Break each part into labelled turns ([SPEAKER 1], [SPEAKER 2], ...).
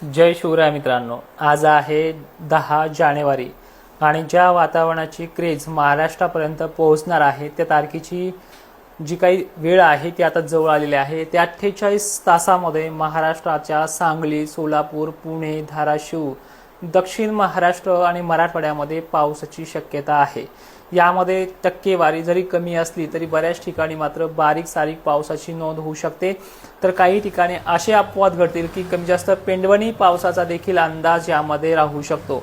[SPEAKER 1] जय शिवराय मित्रांनो. आज आहे दहा जानेवारी. आणि ज्या वातावरणाची क्रेज महाराष्ट्रापर्यंत पोहोचणार आहे. त्या तारखेची जी काही वेळ आहे ती आता जवळ आलेली आहे. त्या अठ्ठेचाळीस तासामध्ये महाराष्ट्राच्या सांगली सोलापूर पुणे धाराशिव दक्षिण महाराष्ट्र आणि मराठवाड्यामध्ये पावसाची शक्यता आहे. यामध्ये टक्केवारी जरी कमी असली तरी बऱ्याच ठिकाणी मात्र बारीक सारीक पावसाची नोंद होऊ शकते. तर काही ठिकाणी असे अपवाद घडतील की कमी जास्त पेंडवणी पावसाचा देखील अंदाज यामध्ये राहू शकतो.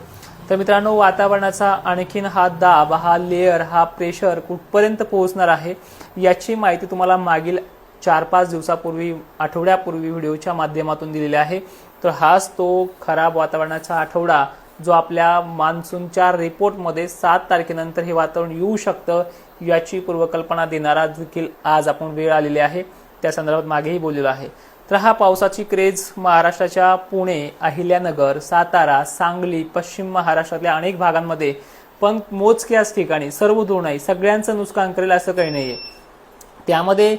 [SPEAKER 1] तर मित्रांनो वातावरणाचा आणखीन हा दाब हा लेअर हा प्रेशर कुठपर्यंत पोहोचणार आहे याची माहिती तुम्हाला मागील चार पाच दिवसापूर्वी आठवड्यापूर्वी व्हिडिओच्या माध्यमातून दिलेली आहे. तर हाच तो खराब वातावरणाचा आठवडा जो आपल्या मान्सूनच्या रिपोर्टमध्ये सात तारखेनंतर हे वातावरण येऊ शकतं याची पूर्वकल्पना देणारा देखील आज आपण वेळ आलेली आहे. त्या संदर्भात मागेही बोललेलो आहे. तर हा पावसाची क्रेज महाराष्ट्राच्या पुणे अहिल्यानगर सातारा सांगली पश्चिम महाराष्ट्रातल्या अनेक भागांमध्ये पण मोजक्याच ठिकाणी सर्व दूर नाही सगळ्यांचं नुकसान करेल असं काही नाहीये. त्यामध्ये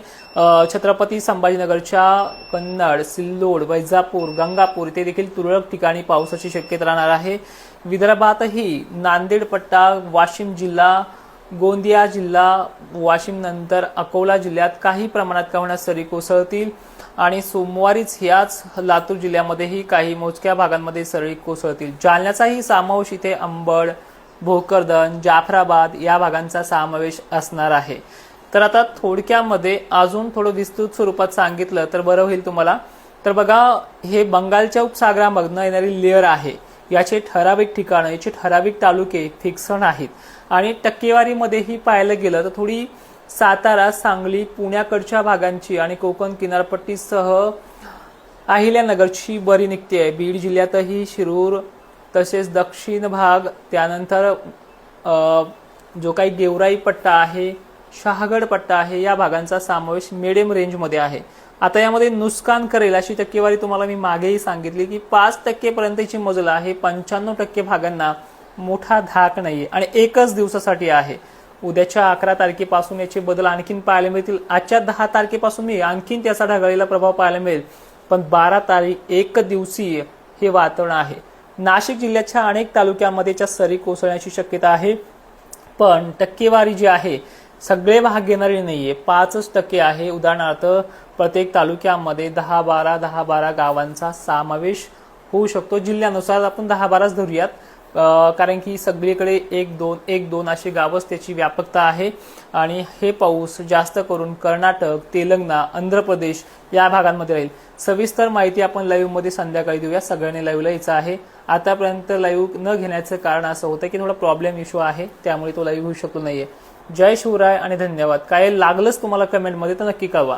[SPEAKER 1] छत्रपती संभाजीनगरच्या कन्नड सिल्लोड वैजापूर गंगापूर इथे देखील तुरळक ठिकाणी पावसाची शक्यता राहणार आहे. विदर्भातही नांदेड पट्टा वाशिम जिल्हा गोंदिया जिल्हा वाशिम नंतर अकोला जिल्ह्यात काही प्रमाणात का सरी कोसळतील आणि सोमवारीच ह्याच लातूर जिल्ह्यामध्येही काही मोजक्या भागांमध्ये सरी कोसळतील. जालन्याचाही समावेश इथे अंबड भोकरदन जाफराबाद या भागांचा समावेश असणार आहे. तर आता थोडक्यामध्ये अजून थोडं विस्तृत स्वरूपात सांगितलं तर बरं होईल तुम्हाला. तर बघा हे बंगालच्या उपसागरामधनं येणारी लेअर आहे. याचे ठराविक ठिकाणं याचे ठराविक तालुके फिक्सण आहेत. आणि टक्केवारीमध्येही पाहायला गेलं तर थोडी सातारा सांगली पुण्याकडच्या भागांची आणि कोकण किनारपट्टीसह अहिल्यानगरची बरी निघते आहे. बीड जिल्ह्यातही शिरूर तसेच दक्षिण भाग त्यानंतर जो काही गेवराई पट्टा आहे शहागड पट्टा आहे. या भागांचा समावेश मिडियम रेंजमध्ये आहे. आता यामध्ये नुकसान करेल अशी टक्केवारी तुम्हाला मी मागेही सांगितली की पाच टक्केपर्यंतची मजल आहे. पंच्याण्णव टक्के भागांना मोठा धाक नाहीये आणि एकच दिवसासाठी आहे. उद्याच्या अकरा तारखेपासून याचे बदल आणखीन पाहायला मिळतील. आजच्या दहा तारखेपासून मी आणखीन त्याचा ढगाळीला प्रभाव पाहायला मिळेल. पण बारा तारीख एक दिवसीय हे वातावरण आहे. नाशिक जिल्ह्याच्या अनेक तालुक्यांमध्ये सरी कोसळण्याची शक्यता आहे. पण टक्केवारी जी आहे सगळे भाग घेणारी नाहीये. पाचच टक्के आहे. उदाहरणार्थ प्रत्येक तालुक्यामध्ये दहा बारा दहा बारा गावांचा समावेश होऊ शकतो. जिल्ह्यानुसार आपण दहा बाराच धरूयात. कारण की सगळीकडे एक दोन एक दोन अशी गावच त्याची व्यापकता आहे. आणि हे पाऊस जास्त करून कर्नाटक तेलंगणा आंध्र प्रदेश या भागांमध्ये राहील. सविस्तर माहिती आपण लाईव्हमध्ये संध्याकाळी देऊया. सगळ्यांनी लाईव्हला यायचं आहे. आतापर्यंत लाईव्ह न घेण्याचं कारण असं होतं की थोडा प्रॉब्लेम इश्यू आहे. त्यामुळे तो लाईव्ह होऊ शकलो नाहीये. जय शिवराय आणि धन्यवाद. काय लागलंच तुम्हाला कमेंटमध्ये तर नक्की कळवा.